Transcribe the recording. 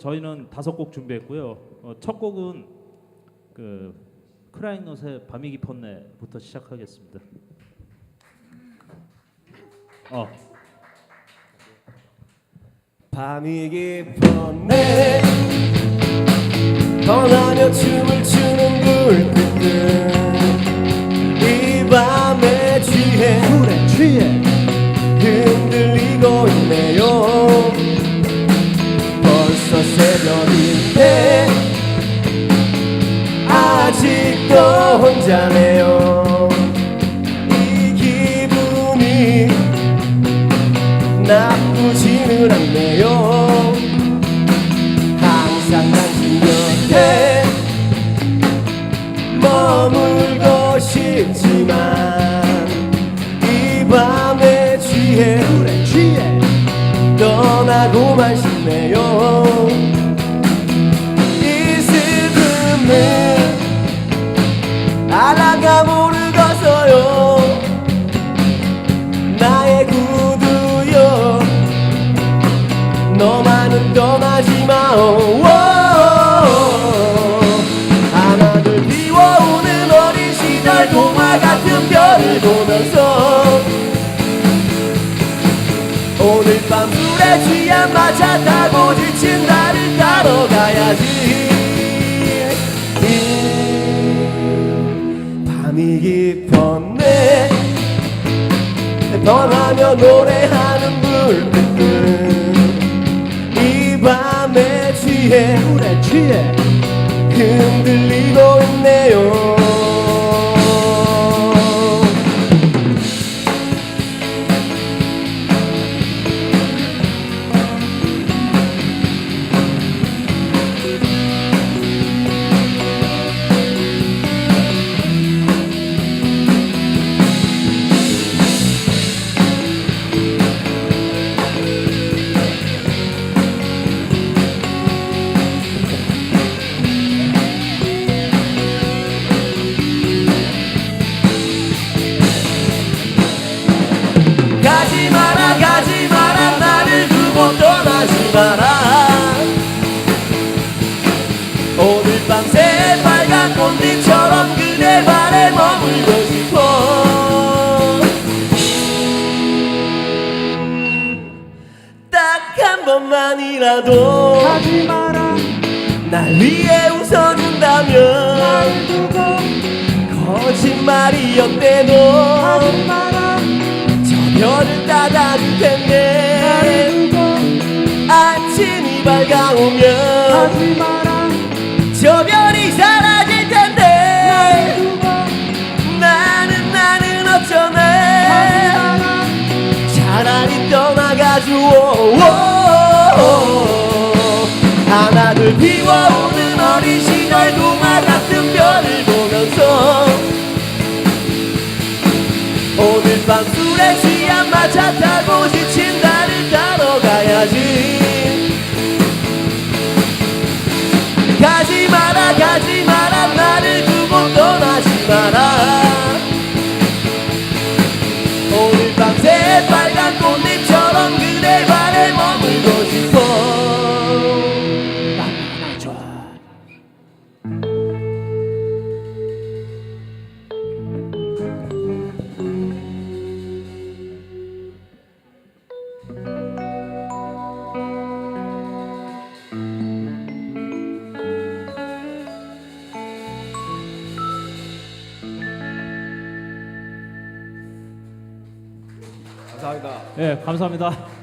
저희는 다섯 곡 준비했고요. 어, 첫 곡은 그 크라잉넛의 밤이 깊었네부터 시작하겠습니다. 어, 밤이 깊었네. 떠나며 춤을 추는 불빛들. 이 밤에 취해 흔들리고 있네요 새벽인데 아직도 혼자네요. 이 기분이 나쁘지는 않네요. 항상 당신 곁에 머물고 싶지만 이 밤에 취해. 떠나고만 싶네요 모르겠어요. 나의 구두여 너만은 떠나지 마오. 하나둘 비워오는 어린 시절 동화 같은 별을 보면서 오늘 밤 술에 취한 마차 밤이 깊었네. 떠나며 노래하는 불빛들. 이 밤에 취해. 흔들리고 있네요 오늘 밤 새빨간 꽃잎처럼 그대 발에 머물고 싶어. 딱 한 번만이라도 하지 마라. 날 위해 웃어준다면 두고 거짓말이었대도 하지 마라. 저 별을 따다줄 텐데 나를 두고 아침이 밝아오면 하지 마라 차라리 떠나가주오. 하나 둘 비워오는 어린 시절 동화 같은 감사합니다 예 감사합니다.